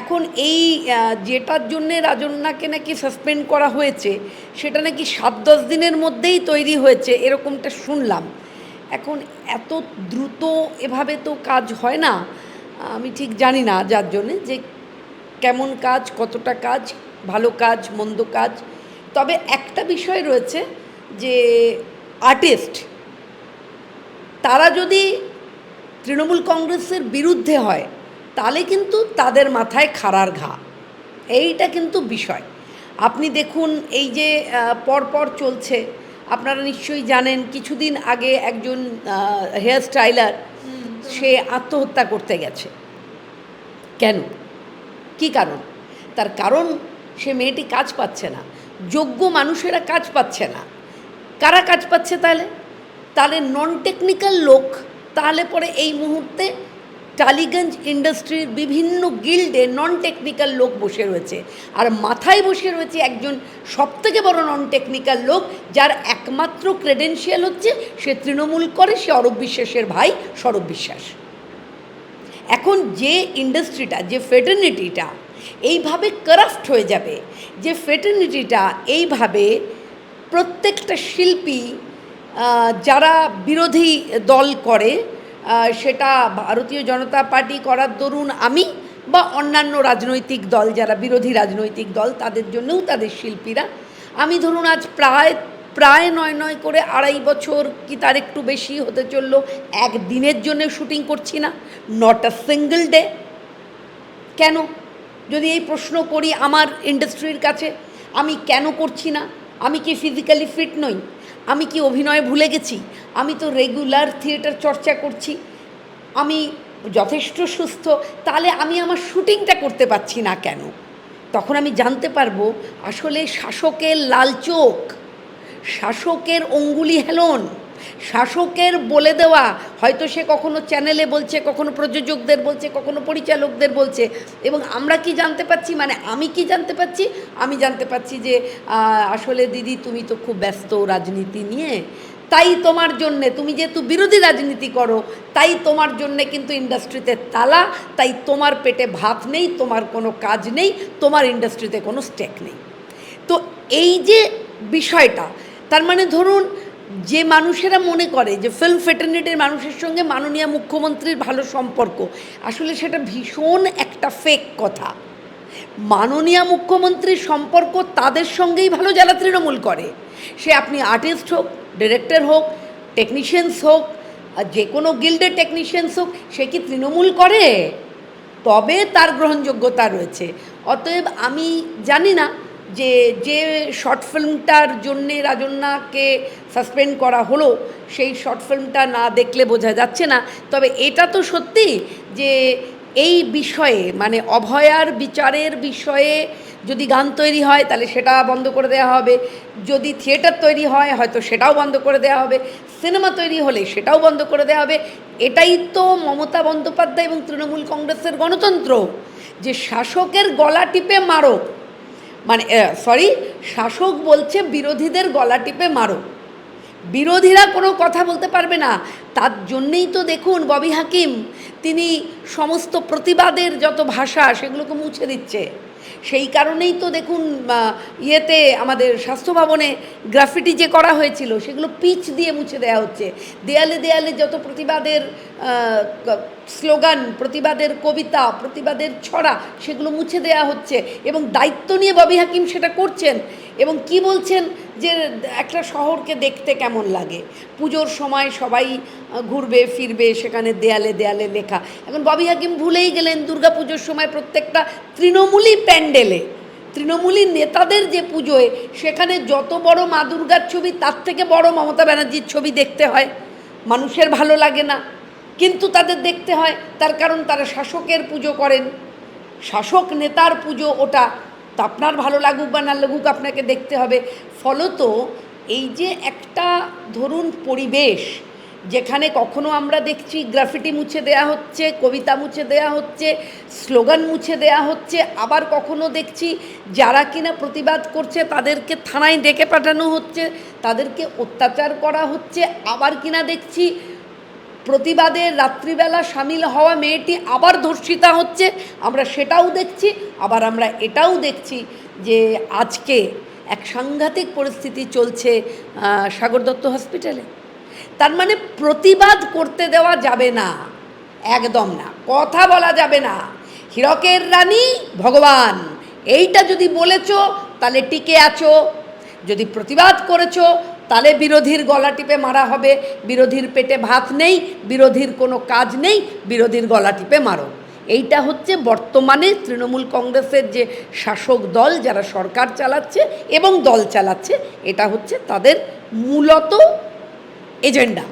এখন এই যেটার জন্যে রাজন্যাকে নাকি সাসপেন্ড করা হয়েছে, সেটা নাকি সাত দশ দিনের মধ্যেই তৈরি হয়েছে, এরকমটা শুনলাম। এখন এত দ্রুত এভাবে তো কাজ হয় না, আমি ঠিক জানি না যার জন্যে যে কেমন কাজ, কতটা কাজ, ভালো কাজ, মন্দ কাজ। তবে একটা বিষয় রয়েছে যে আর্টিস্ট তারা যদি তৃণমূল কংগ্রেসের বিরুদ্ধে হয় তাহলে কিন্তু তাদের মাথায় খাড়ার ঘা। এইটা কিন্তু বিষয়। আপনি দেখুন, এই যে পরপর চলছে। আপনারা নিশ্চয়ই জানেন, কিছুদিন আগে একজন হেয়ার স্টাইলার, সে আত্মহত্যা করতে গেছে। কেন? কি কারণ? তার কারণ, সে মেয়েটি কাজ পাচ্ছে না। যোগ্য মানুষেরা কাজ পাচ্ছে না। কারা কাজ পাচ্ছে তাহলে? তাহলে নন টেকনিক্যাল লোক। তাহলে পরে এই মুহূর্তে টালিগঞ্জ ইন্ডাস্ট্রির বিভিন্ন গিল্ডে নন টেকনিক্যাল লোক বসে রয়েছে। আর মাথায় বসে রয়েছে একজন সবথেকে বড় নন টেকনিক্যাল লোক, যার একমাত্র ক্রেডেন্সিয়াল হচ্ছে সে তৃণমূল করে, সে অরব বিশ্বাসের ভাই সৌরভ বিশ্বাস। এখন যে ইন্ডাস্ট্রিটা, যে ফেটার্নিটিটা এইভাবে কারাফট হয়ে যাবে, যে ফেটার্নিটিটা এইভাবে প্রত্যেকটা শিল্পী যারা বিরোধী দল করে সেটা ভারতীয় জনতা পার্টি করার দরুন আমি বা অন্যান্য রাজনৈতিক দল, যারা বিরোধী রাজনৈতিক দল, তাদের জন্যও তাদের শিল্পীরা। আমি ধরুন আজ প্রায় প্রায় নয় নয় করে আড়াই বছর কি তার একটু বেশি হতে চলল, একদিনের জন্য শুটিং করছি না নট আ সিঙ্গল ডে কেন? যদি এই প্রশ্ন করি আমার ইন্ডাস্ট্রির কাছে, আমি কেন করছি না? আমি কি ফিজিক্যালি ফিট নই? আমি কি অভিনয় ভুলে গেছি? আমি তো রেগুলার থিয়েটার চর্চা করছি। আমি যথেষ্ট সুস্থ। তাহলে আমি আমার শুটিংটা করতে পারছি না কেন? তখন আমি জানতে পারব, আসলে শাসকের লাল চোখ, শাসকের অঙ্গুলি হেলন। শাসকের বলে দেওয়া, হয়তো সে কখনো চ্যানেলে বলছে, কখনো প্রযোজকদের বলছে, কখনো পরিচালকদের বলছে, এবং আমরা কি জানতে পাচ্ছি? মানে আমি কি জানতে পাচ্ছি? আমি জানতে পাচ্ছি যে আসলে দিদি তুমি তো খুব ব্যস্ত রাজনীতি নিয়ে। তাই তোমার জন্যে, তুমি যেহেতু বিরোধী রাজনীতি করো, তাই তোমার জন্যে কিন্তু ইন্ডাস্ট্রিতে তালা, তাই তোমার পেটে ভাত নেই, তোমার কোনো কাজ নেই, তোমার ইন্ডাস্ট্রিতে কোনো স্টেক নেই। তো এই যে বিষয়টা, তার মানে ধরুন যে মানুষেরা মনে করে যে ফিল্ম ফেটার্নিটির মানুষের সঙ্গে মাননীয় মুখ্যমন্ত্রীর ভালো সম্পর্ক, আসলে সেটা ভীষণ একটা ফেক কথা। মাননীয় মুখ্যমন্ত্রীর সম্পর্ক তাদের সঙ্গেই ভালো যারা তৃণমূল করে। সে আপনি আর্টিস্ট হোক ডিরেক্টর হোক টেকনিশিয়ানস হোক যে কোনো গিল্ডের টেকনিশিয়ানস হোক, সে কি তৃণমূল করে? তবে তার গ্রহণযোগ্যতা রয়েছে। অতএব আমি জানি না যে যে শর্ট ফিল্মটার জন্যে রাজন্যাকে সাসপেন্ড করা হলো, সেই শর্ট ফিল্মটা না দেখলে বোঝা যাচ্ছে না। তবে এটা তো সত্যি যে, এই বিষয়ে মানে অভয়ার বিচারের বিষয়ে যদি গান তৈরি হয়, তাহলে সেটা বন্ধ করে দেওয়া হবে। যদি থিয়েটার তৈরি হয়, হয়তো সেটাও বন্ধ করে দেওয়া হবে। সিনেমা তৈরি হলে সেটাও বন্ধ করে দেওয়া হবে। এটাই তো মমতা বন্দ্যোপাধ্যায় এবং তৃণমূল কংগ্রেসের গণতন্ত্র, যে শাসকের গলা টিপে মারো মানে সরি শাসক বলছে বিরোধীদের গলা টিপে মারো। বিরোধীরা কোনো কথা বলতে পারবে না। তার জন্যেই তো দেখুন ববি হাকিম, তিনি সমস্ত প্রতিবাদের যত ভাষা সেগুলোকে মুছে দিচ্ছে। সেই কারণেই তো দেখুন ইয়েতে আমাদের স্বাস্থ্য ভবনে গ্রাফিটি যে করা হয়েছিল, সেগুলো পিচ দিয়ে মুছে দেওয়া হচ্ছে। দেয়ালে দেয়ালে যত প্রতিবাদের স্লোগান, প্রতিবাদের কবিতা, প্রতিবাদের ছড়া, সেগুলো মুছে দেওয়া হচ্ছে। এবং দায়িত্ব নিয়ে ববি হাকিম সেটা করছেন। এবং কি বলছেন? যে একটা শহরকে দেখতে কেমন লাগে? পুজোর সময় সবাই ঘুরবে, ফিরবে, সেখানে দেয়ালে দেয়ালে লেখা। এখন ববি হাকিম ভুলেই গেলেন, দুর্গা পুজোর সময় প্রত্যেকটা তৃণমূলই প্যান্ডেলে। তৃণমূলী নেতাদের যে পুজোয়, সেখানে যত বড় মা দুর্গার ছবি, তার থেকে বড় মমতা ব্যানার্জির ছবি দেখতে হয়। মানুষের ভালো লাগে না। কিন্তু তাদের দেখতে হয়, তার কারণ তারা শাসকের পুজো করেন। শাসক নেতার পুজো ওটা। তা আপনার ভালো লাগুক বা না লাগুক, আপনাকে দেখতে হবে। ফলত এই যে একটা ধরুন পরিবেশ যেখানে কখনো আমরা দেখছি গ্রাফিটি মুছে দেয়া হচ্ছে, কবিতা মুছে দেয়া হচ্ছে, স্লোগান মুছে দেয়া হচ্ছে, আবার কখনো দেখছি যারা কিনা প্রতিবাদ করছে তাদেরকে থানায় ডেকে পাঠানো হচ্ছে, তাদেরকে অত্যাচার করা হচ্ছে, আবার কিনা দেখছি প্রতিবাদে রাত্রিবেলা সামিল হওয়া মেয়েটি আবার ধর্ষিতা হচ্ছে, আমরা সেটাও দেখছি, আবার আমরা এটাও দেখছি যে আজকে এক সাংঘাতিক পরিস্থিতি চলছে সাগর দত্ত হসপিটালে। তার মানে প্রতিবাদ করতে দেওয়া যাবে না, একদম না। কথা বলা যাবে না। হীরকের রানী ভগবান, এইটা যদি বলেছ তাহলে টিকে আছো। যদি প্রতিবাদ করেছ তাহলে বিরোধীর গলা টিপে মারা হবে। বিরোধীর পেটে ভাত নেই, বিরোধীর কোনো কাজ নেই, বিরোধীর গলা টিপে মারো। এইটা হচ্ছে বর্তমানে তৃণমূল কংগ্রেসের যে শাসক দল যারা সরকার চালাচ্ছে এবং দল চালাচ্ছে, এটা হচ্ছে তাদের মূলত এজেন্ডা।